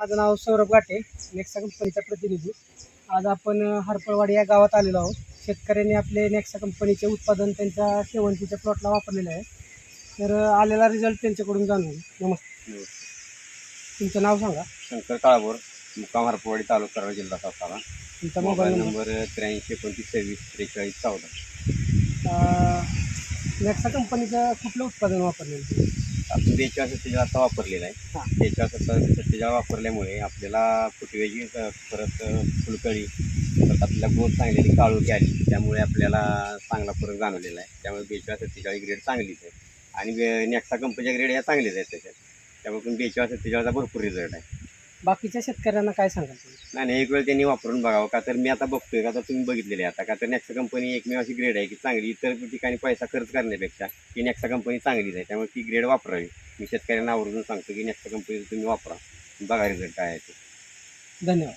माझं नाव सौरभ गाठे नेक्सा कंपनीचा प्रतिनिधी. आज आपण हरपळवाडी या गावात आलेलो आहोत. शेतकऱ्यांनी आपले नेक्सा कंपनीचे उत्पादन त्यांच्या शेवंतीच्या प्लॉटला वापरलेलं आहे. तर आलेला रिझल्ट त्यांच्याकडून जाणून. नमस्ते तुमचं नाव सांगा. शंकर काळाभोर मुक्काम हरपवाडी तालुका जिल्हा सातारा. तुमचा मोबाईल नंबर त्र्याऐंशी एकोणतीस सव्वीस त्रेचाळीस चौदा. नेक्सा कंपनीचं कुठलं उत्पादन वापरलेलं? आहे? आपण बेचाळीस सत्तेचाळ आता वापरलेला हा. आहे बेचाळीस सत्ता सत्तेचाळ वापरल्यामुळे आपल्याला फुटव्याची अ, परत अ, फुलकळी परत आपल्याला ग्रोथ चांगली काळोखी आली त्यामुळे आपल्याला चांगला फरक जाणवलेला आहे. त्यामुळे बेचाळीस सत्तेचाळीस ग्रेड चांगलीच आहे. आणि नेक्सा कंपनीच्या ग्रेड ह्या चांगलीच आहेत त्याच्यात. त्यामुळे पण बेचाळीस सत्तेचाळीसचा भरपूर रिझल्ट आहे. बाकीच्या शेतकऱ्यांना काय सांगाल तुम्ही? नाही नाही एक वेळ त्यांनी वापरून बघावं. का तर मी आता बघतोय का तर तुम्ही बघितलेले आहे आता. का तर नेक्सा कंपनी एकमेव अशी ग्रेड आहे की चांगली. इतर ठिकाणी पैसा खर्च करण्यापेक्षा ही नेक्सा कंपनी चांगलीच आहे. त्यामुळे ती ग्रेड वापरावी. मी शेतकऱ्यांना आवर्जून सांगतो की नेक्सा कंपनी तुम्ही वापरा. बघा रिझल्ट काय आहे ते. धन्यवाद.